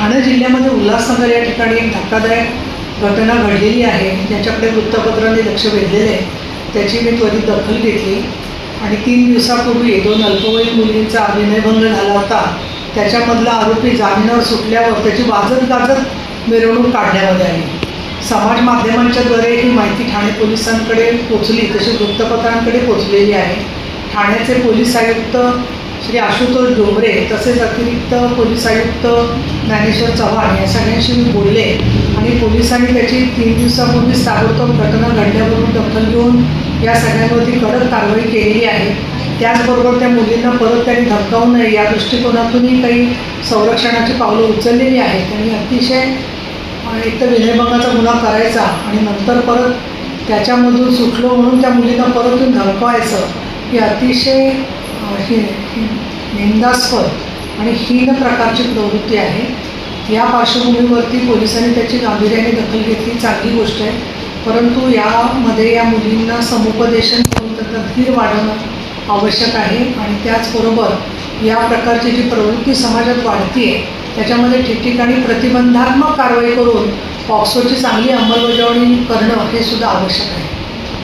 ठाणे जिल्ह्यामध्ये उल्हासनगर या ठिकाणी एक धक्कादायक घटना घडलेली आहे. ज्याच्याकडे वृत्तपत्रांनी लक्ष वेधलेलं आहे. त्याची मी त्वरित दखल घेतली. आणि तीन दिवसापूर्वी दोन अल्पवयीन मुलींचा विनयभंग झाला होता. त्याच्यामधला आरोपी जामिनावर सुटल्यावर त्याची वाजत गाजत मिरवणूक काढण्यामध्ये आली. समाज माध्यमांच्याद्वारे ही माहिती ठाणे पोलिसांकडे पोचली तशी वृत्तपत्रांकडे पोचलेली आहे. ठाण्याचे पोलीस आयुक्त श्री आशुतोष डोंबरे तसेच अतिरिक्त पोलीस आयुक्त ज्ञानेश्वर चव्हाण या सगळ्यांशी मी बोलले. आणि पोलिसांनी त्याची तीन दिवसापूर्वी ताबडतोब घटना घडल्यावरून दखल घेऊन या सगळ्यांवरती कडक कारवाई केलेली आहे. त्याचबरोबर त्या मुलींना परत त्यांनी धमकावू नये या दृष्टिकोनातूनही काही संरक्षणाची पावलं उचललेली आहेत. त्यांनी अतिशय एक तर विनयभंगाचा गुन्हा करायचा आणि नंतर परत त्याच्यामधून सुटलो म्हणून त्या मुलींना परत येऊन धमकवायचं ही अतिशय ही निंदास्पद आणि हीन प्रकारची प्रवृत्ती आहे. या पार्श्वभूमीवरती पोलिसांनी त्याची गांभीर्याने दखल घेतली. चांगली गोष्ट आहे. परंतु यामध्ये या मुलींना समुपदेशन करून त्यांना धीर वाढवणं आवश्यक आहे. आणि त्याचबरोबर या प्रकारची जी प्रवृत्ती समाजात वाढते त्याच्यामध्ये ठिकठिकाणी प्रतिबंधात्मक कारवाई करून पॉक्सोची चांगली अंमलबजावणी करणं हे सुद्धा आवश्यक आहे.